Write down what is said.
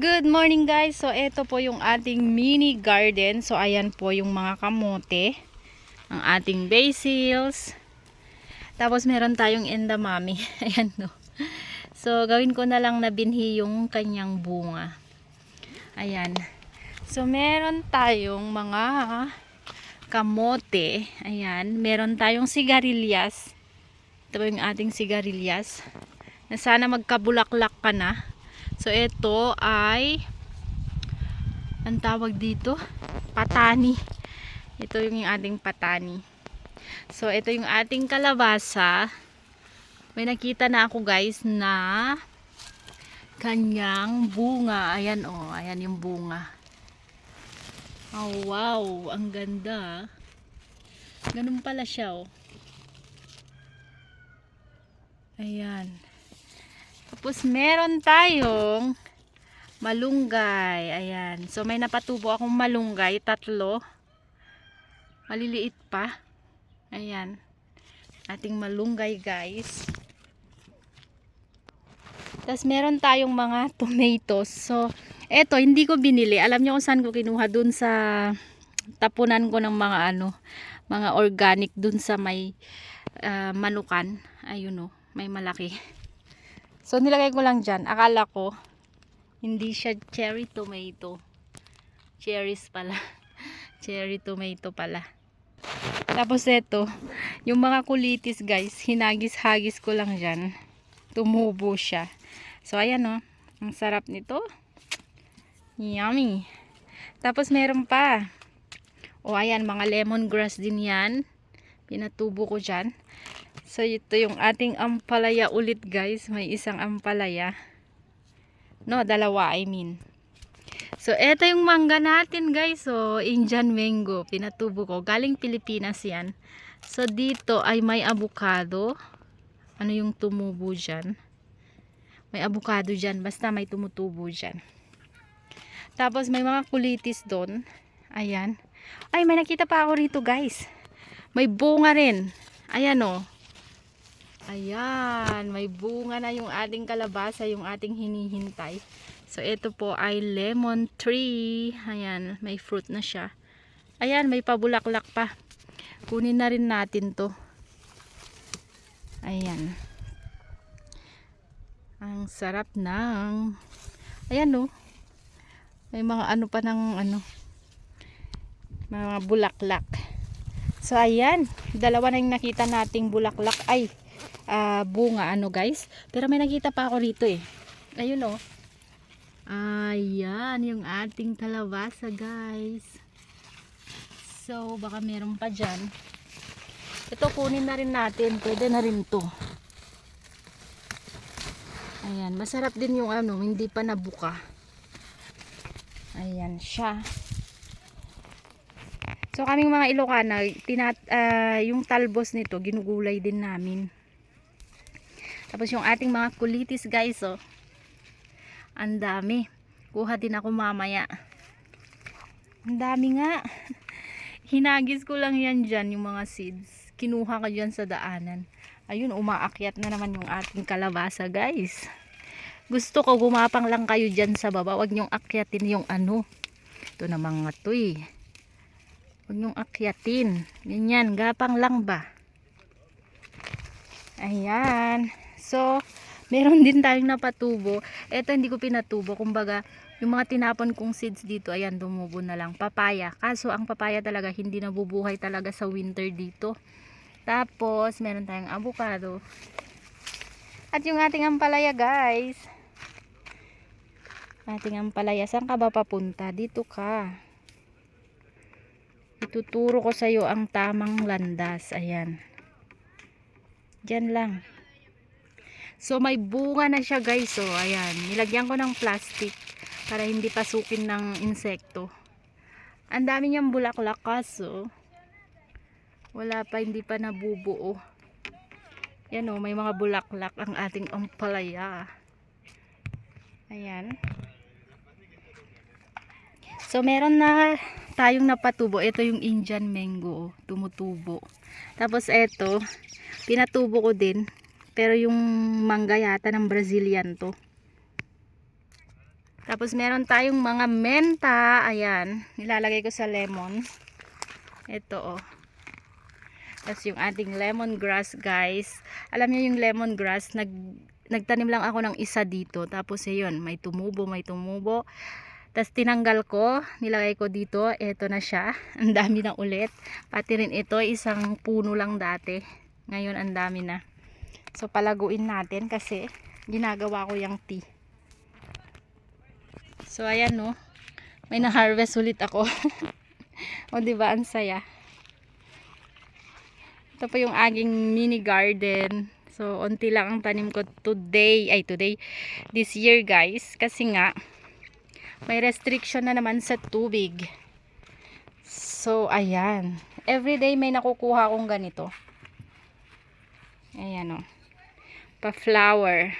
Good morning guys. So ito po yung ating mini garden. So ayan po yung mga kamote. Ang ating basils. Tapos meron tayong endamami. Ayan no. So gawin ko na lang na binhi yung kanyang bunga. Ayan. So meron tayong mga kamote. Ayan. Meron tayong sigarilyas. Ito po yung ating sigarilyas. Na sana magkabulaklak ka na. So, ito ay ang tawag dito, patani. Ito yung ating patani. So, ito yung ating kalabasa. May nakita na ako guys na kanyang bunga. Ayan oh, ayan yung bunga. Oh, wow, ang ganda. Ganun pala siya oh. Ayan. Tapos meron tayong malunggay. Ayan. So may napatubo akong malunggay. Tatlo. Maliliit pa. Ayan. Ating malunggay guys. Tapos meron tayong mga tomatoes. So, eto, hindi ko binili. Alam niyo kung saan ko kinuha dun sa tapunan ko ng mga ano, mga organic dun sa may ah, manukan. Ayun o, may malaki. So, nilagay ko lang dyan. Akala ko, hindi siya cherry tomato. Cherries pala. cherry tomato pala. Tapos ito, yung mga kulitis guys, hinagis-hagis ko lang dyan. Tumubo siya. So, ayan o. Ang sarap nito. Yummy. Tapos meron pa. O, ayan, mga lemongrass din yan. Pinatubo ko dyan. So, ito yung ating ampalaya ulit guys. May isang ampalaya. No, dalawa I mean. So, ito yung mangga natin guys. So, Indian mango. Pinatubo ko. Galing Pilipinas yan. So, dito ay may avocado. Ano yung tumubo dyan? May avocado dyan. Basta may tumutubo dyan. Tapos, may mga kulitis doon. Ayan. Ay, may nakita pa ako rito guys. May bunga rin. Ayan o. Ayan, may bunga na yung ating kalabasa, yung ating hinihintay. So, ito po ay lemon tree. Ayan, may fruit na siya. Ayan, may pabulaklak pa. Kunin na rin natin to. Ayan. Ang sarap ng... Ayan no. May mga ano pa ng ano. Mga bulaklak. So, ayan. Dalawa na yung nakita nating bulaklak. Ay, ah, bunga ano guys. Pero may nakita pa ako rito eh. Ayun oh. Ayan, yung ating kalabasa guys. So, baka meron pa dyan. Ito kunin na rin natin. Pwede na rin to. Ayan, masarap din yung ano, hindi pa nabuka. Ayan siya. So kaming mga Ilocana, tinat, ah, yung talbos nito, ginugulay din namin. Tapos yung ating mga kulitis guys, oh. Ang dami. Kuha din ako mamaya. Ang dami nga. Hinagis ko lang yan dyan, yung mga seeds. Kinuha ko dyan sa daanan. Ayun, umaakyat na naman yung ating kalabasa guys. Gusto ko gumapang lang kayo dyan sa baba. Huwag nyong akyatin yung ano. Ito na mga to eh. Huwag nyong akyatin. Ganyan, gapang lang ba? Ayan. So, meron din tayong napatubo. Ito hindi ko pinatubo. Kumbaga, yung mga tinapon kong seeds dito, ayan, dumubo na lang. Papaya. Kaso, ang papaya talaga, hindi nabubuhay talaga sa winter dito. Tapos, meron tayong avocado. At yung ating ampalaya, guys. Ating ampalaya. Saan ka ba papunta? Dito ka. Ituturo ko sa'yo ang tamang landas. Ayan. Diyan lang. So may bunga na siya guys. So ayan, nilagyan ko ng plastic para hindi pasukin ng insekto. Ang dami niyang bulaklak kaso wala pa hindi pa nabubuo. Yan o, may mga bulaklak ang ating ampalaya. Ayan. So meron na tayong napatubo. Ito yung Indian mango, oh, tumutubo. Tapos ito, pinatubo ko din pero yung mangga yata ng Brazilian to. Tapos meron tayong mga menta. Ayan. Nilalagay ko sa lemon. Ito oh. Tapos yung ating lemongrass guys. Alam niyo yung lemongrass, nag, nagtanim lang ako ng isa dito. Tapos ayun, may tumubo, may tumubo. Tapos tinanggal ko, nilagay ko dito. Ito na siya. Ang dami na ulit. Pati rin ito, isang puno lang dati. Ngayon ang dami na. So palaguin natin kasi ginagawa ko yung tea. So ayan no. May na-harvest ulit ako. o di ba ang saya. Ito po yung aking mini garden. So onti lang ang tanim ko today, ay today this year guys kasi nga may restriction na naman sa tubig. So ayan. Everyday may nakukuha akong ganito. Ayan o. Pa flower.